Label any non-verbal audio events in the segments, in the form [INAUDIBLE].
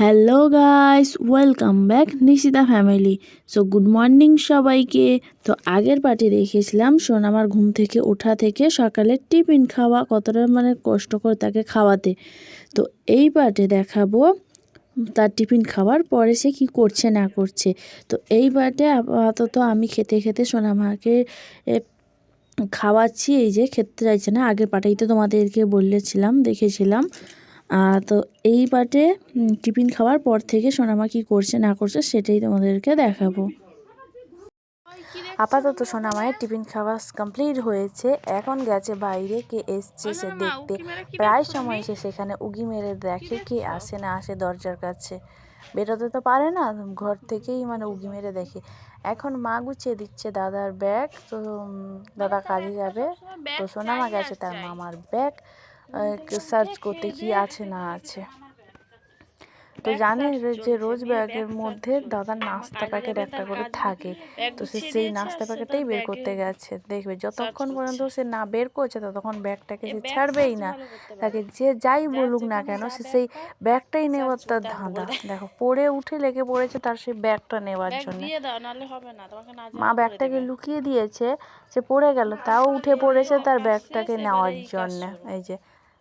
Hello guys welcome back Nishita family so good morning সবাইকে। তো, আগের পার্টি রেখেছিলাম সোনামার ঘুম থেকে ওঠা থেকে সকালে টিফিন খাওয়া, কতটা মানে কষ্ট করে তাকে খাওয়াতে। তো, এই পার্টে দেখাবো তার টিফিন খাওয়ার, পরে সে কি করছে, না করছে। তো, এই পার্টে আপাতত আমি খেতে খেতে সোনামাকে খাওয়াচ্ছি। এই যে, খেতে চাইছে না। আগের পার্টেই তো তোমাদেরকে বলেছিলাম, দেখেছিলাম। তো এই পার্টে টিফিন খাওয়ার পর থেকে সোনামা কি করছে না করছে সেটাই তোমাদেরকে দেখাবো। আপাতত সোনামায়ের টিফিন খাওয়া কমপ্লিট হয়েছে। এখন গেছে বাইরে কে এসছে সে দেখতে। প্রায় সময় সে সেখানে উগি মেরে দেখে কে আসে না আসে দরজার কাছে। বেরোতে তো পারে না ঘর থেকেই মানে উগি মেরে দেখে। এখন মা গুছিয়ে দিচ্ছে দাদার ব্যাগ তো দাদা কাজে যাবে। তো সোনামা গেছে তার মামার ব্যাগ। সার্চ করতে কি আছে না আছে। তো জানে যে রোজ ব্যাগের মধ্যে দাদার নাস্তা প্যাকেট একটা করে থাকে। তো সে সেই নাস্তা প্যাকেটটাই বের করতে গেছে। দেখবে যতক্ষণ পর্যন্ত সে না বের করছে ততক্ষণ ব্যাগটাকে সে ছাড়বেই না। তাকে যে যাই বলুক না কেন সে সেই ব্যাগটাই নেওয়ার তার ধাঁধা। দেখো পড়ে উঠে লেগে পড়েছে তার সেই ব্যাগটা নেওয়ার জন্য। মা ব্যাগটাকে লুকিয়ে দিয়েছে সে পড়ে গেল তাও উঠে পড়েছে তার ব্যাগটাকে নেওয়ার জন্য। এই যে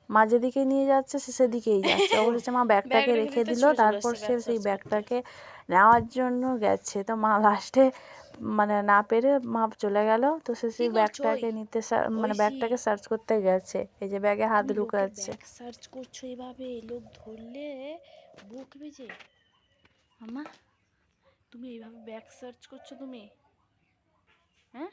মা যেদিকে নিয়ে যাচ্ছে সে সেদিকেই যাচ্ছে। ও বলেছে মা [LAUGHS] ব্যাগটাকে রেখে দিল তারপর সে সেই ব্যাগটাকে নেওয়ার জন্য গেছে। তো মা লাস্টে মানে না পেরে মা চলে গেল। তো সে সেই ব্যাগটাকে নিতে মানে ব্যাগটাকে সার্চ করতে গেছে। এই যে ব্যাগে হাত ঢুকাচ্ছে। সার্চ করছ এভাবে? লোক ধরলে বকবে যে আমা তুমি এইভাবে ব্যাগ সার্চ করছ তুমি? হ্যাঁ?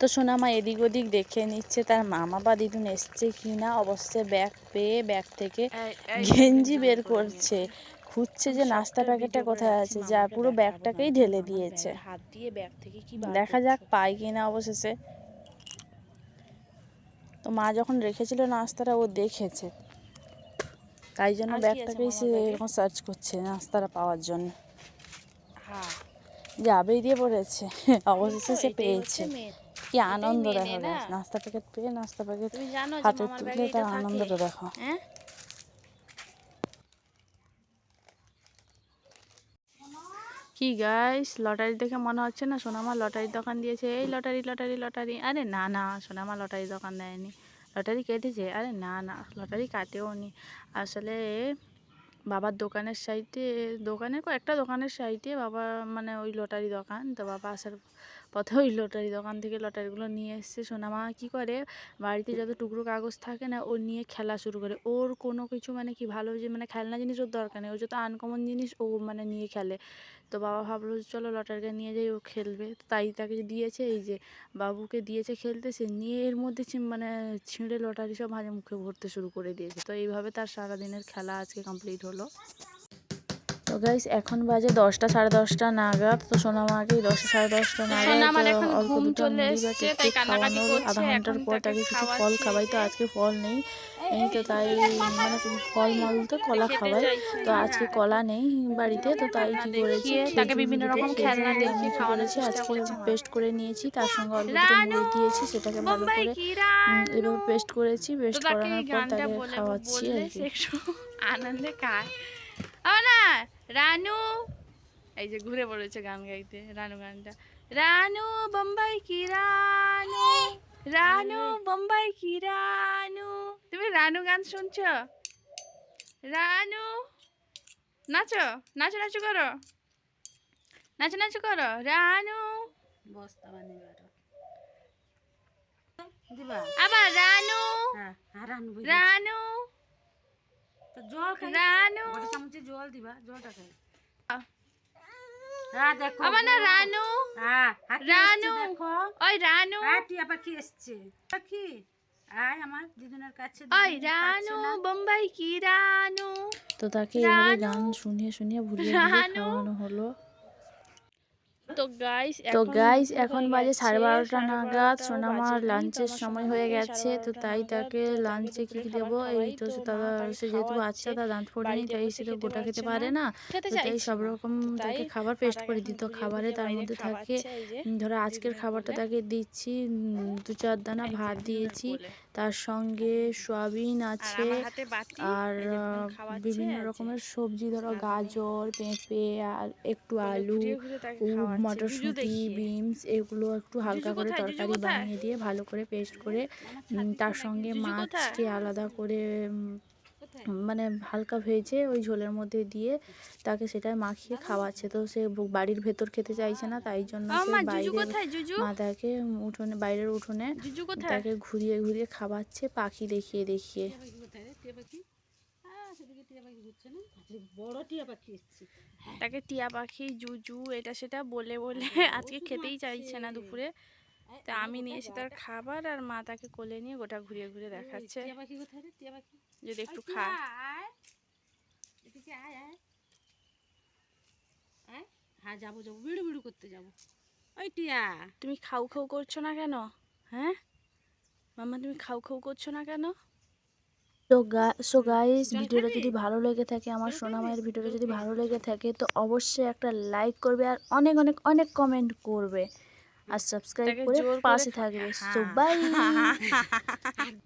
তো সোনামা এদিক ওদিক দেখে নিচ্ছে তার মামা বা দিদুন এসছে কি না অবশ্যই ব্যাগ পেয়ে ব্যাগ থেকে গেঞ্জি বের করছে। খুঁজছে যে নাস্তা প্যাকেটটা কোথায় আছে যা পুরো ব্যাগটাকেই ঢেলে দিয়েছে। হাত দিয়ে ব্যাগ থেকে কি দেখা যাক পাই কিনা অবশেষে। তো মা যখন রেখেছিল নাস্তাটা ও দেখেছে। তাই জন্য ব্যাগটাকেই সে এরকম সার্চ করছে নাস্তাটা পাওয়ার জন্য। যাবেই দিয়ে পড়েছে। অবশেষে সে পেয়েছে। কি আনন্দ দেখো নাস্তা প্যাকেট পেয়ে নাস্তা প্যাকেট হাতে তুলে তার আনন্দটা দেখো। হ্যাঁ? কি গাইস লটারি দেখে মনে হচ্ছে না সোনামা লটারির দোকান দিয়েছে? এই লটারি লটারি লটারি। আরে না না সোনামা লটারি দোকান দেয়নি। লটারি কেটেছে? আরে না না লটারি কাটেও নি আসলে বাবার দোকানের সাইডে দোকানের কয়েকটা দোকানের সাইডে বাবা মানে ওই লটারি দোকান। তো বাবা আসার পথে ওই লটারি দোকান থেকে লটারিগুলো নিয়ে এসছে। সোনামা কি করে? বাড়িতে যত টুকরো কাগজ থাকে না, ও নিয়ে খেলা শুরু করে। ওর কোনো কিছু মানে কি ভালো যে মানে খেলনা জিনিস ওর দরকার নেই। ও যত আনকমন জিনিস ও মানে নিয়ে খেলে। তো বাবা ভাবলো চলো লটারিটা নিয়ে যাই, ও খেলবে। তাই তাকে দিয়েছে, এই যে বাবুকে দিয়েছে খেলতে, সে নিয়ে এর মধ্যে মানে ছিঁড়ে লটারি সব ভাজে মুখে ভরতে শুরু করে দিয়েছে। তো এইভাবে তার সারাদিনের খেলা আজকে কমপ্লিট হলো। তো গাইস এখন বাজে দশটা সাড়ে দশটা নাগাদ। তো সোনামাকে দশটা সাড়ে দশটা নাগাদ। অল্প দুটো মুড়ি বা কেক খাওয়ানোর আধা ঘণ্টার পর তাকে কিছু ফল খাওয়াই তো আজকে ফল নেই। এই তো তাই মানে ফল মল তো কলা খাওয়াই তো আজকে কলা নেই বাড়িতে তো তাই কি করেছি? তাকে বিভিন্ন রকম খেলনা দেখিয়ে চেষ্টা আজকে পেস্ট করে নিয়েছি তার সঙ্গে অল্প দুটো মুড়ি দিয়েছি সেটাকে ভালো করে এভাবে পেস্ট করেছি পেস্ট করানোর পর তাকে খাওয়াচ্ছি আর কি। [LAUGHS] আনন্দে আবার না রানু। এই যে ঘুরে পড়েছে গান গাইতে রানু গানটা। রানু বোম্বাই কি রানু? রানু বোম্বাই কি রানু? তুমি রানু গান শুনছো? রানু নাচো নাচো নাচো করো। নাচো নাচো করো। রানু। বস্তা বানিয়ে আবার রানু। হ্যাঁ রানু। তো জল খাই। রানু। গোটা চামচে জল দিবা জলটা খাই। হ্যাঁ দেখো। আবার না রানু। হ্যাঁ হ্যাঁ, রানু। দেখো। ওই রানু। হ্যাঁ টিয়া পাখি এসছে। পাখি? আয় আমার দিদুনের কাছে ওই রানু বোম্বাই কি রানু? তো তাকে এইভাবে গান শুনিয়ে শুনিয়ে ভুলিয়ে। খাওয়ানো হলো। তো গাইস তো এখন বাজে সাড়ে বারোটা নাগাদ সোনামার লাঞ্চের সময় হয়ে গেছে তো তাই তাকে লাঞ্চে কি কি দেবো। এই তো সে দাদা সে যেহেতু বাচ্চা তার দাঁত ফোটেনি তাই সে তো গোটা খেতে পারে না তো তাই সব রকম তাকে খাবার পেস্ট করে দিত খাবারে তার মধ্যে থাকে ধরো আজকের খাবারটা তাকে দিচ্ছি দু চার দানা ভাত দিয়েছি তার সঙ্গে সয়াবিন আছে আর বিভিন্ন রকমের সবজি ধরো গাজর পেঁপে আর একটু আলু মটরশুঁটি। বিনস এগুলো একটু হালকা করে তরকারি বানিয়ে দিয়ে ভালো করে পেস্ট করে উম, তার সঙ্গে মাছকে আলাদা করে মানে হালকা ভেজে ওই ঝোলের মধ্যে দিয়ে তাকে সেটাই মাখিয়ে খাওয়াচ্ছে। তো সে বাড়ির ভেতর খেতে চাইছে না তাই জন্য মা বাইরে মা তাকে উঠোনে বাইরের উঠোনে তাকে ঘুরিয়ে ঘুরিয়ে খাওয়াচ্ছে পাখি দেখিয়ে দেখিয়ে। কোথায় টিয়া পাখি? হ্যাঁ সেদিকে টিয়া পাখি ঘুরছে না? আজকে বড় টিয়া পাখি এসছে। তাকে টিয়া পাখি জুজু এটা সেটা বলে বলে আজকে খেতেই চাইছে না দুপুরে। তা আমি নিয়ে এসে তার খাবার আর মা তাকে কোলে নিয়ে গোটা ঘুরিয়ে ঘুরিয়ে দেখাচ্ছে। টিয়া পাখি কোথায় টিয়া পাখি? যদি একটু আয় হ্যাঁ যাব যাব বিড়ু বিড়ু করতে যাব। ওই টিয়া। তুমি খাউ খাউ করছ না কেন? হ্যাঁ? মামা তুমি খাউ খাউ করছ না কেন? তো সো গাইস ভিডিওটা যদি ভালো লেগে থাকে আমার জল সোনা মায়ের ভিডিওটা যদি ভালো লেগে থাকে তো অবশ্যই একটা লাইক করবে আর অনেক অনেক অনেক কমেন্ট করবে। আর সাবস্ক্রাইব করে পাশে থাকবে। So by [LAUGHS]